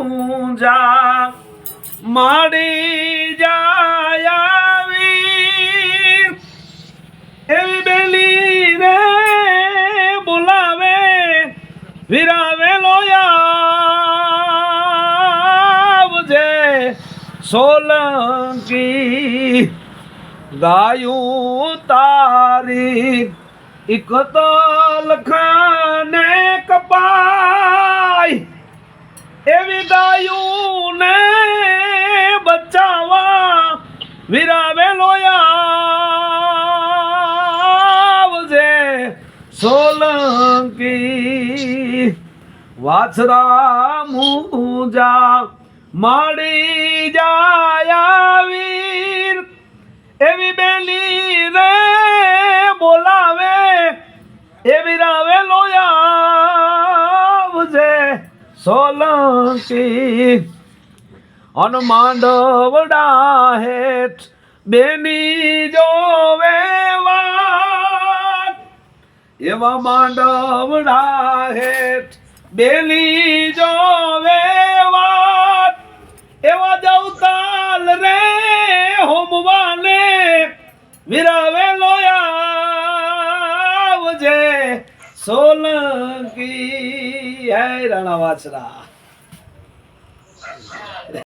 મુજા માડી જાય વીર એવી બેલી રે બોલાવે વિરાવેલો આવજે સોલંકી ગાયું તારી, એક તો લખાને વિરાવેલો આવજે સોલંકી. વાછરા મુજા માડી જાય વીર એવી બેલી રે બોલાવે એવી રાવે લોયાવજે સોલંકી. અન માંડવડા હેઠ બેની જોવે વાત. એવા માંડવડા હેઠ બેલી જોવે વાત. એવા જવતાલ રે હોમવાને વિરાવે લોયા સોલંકી, હે રાણા વાછરા.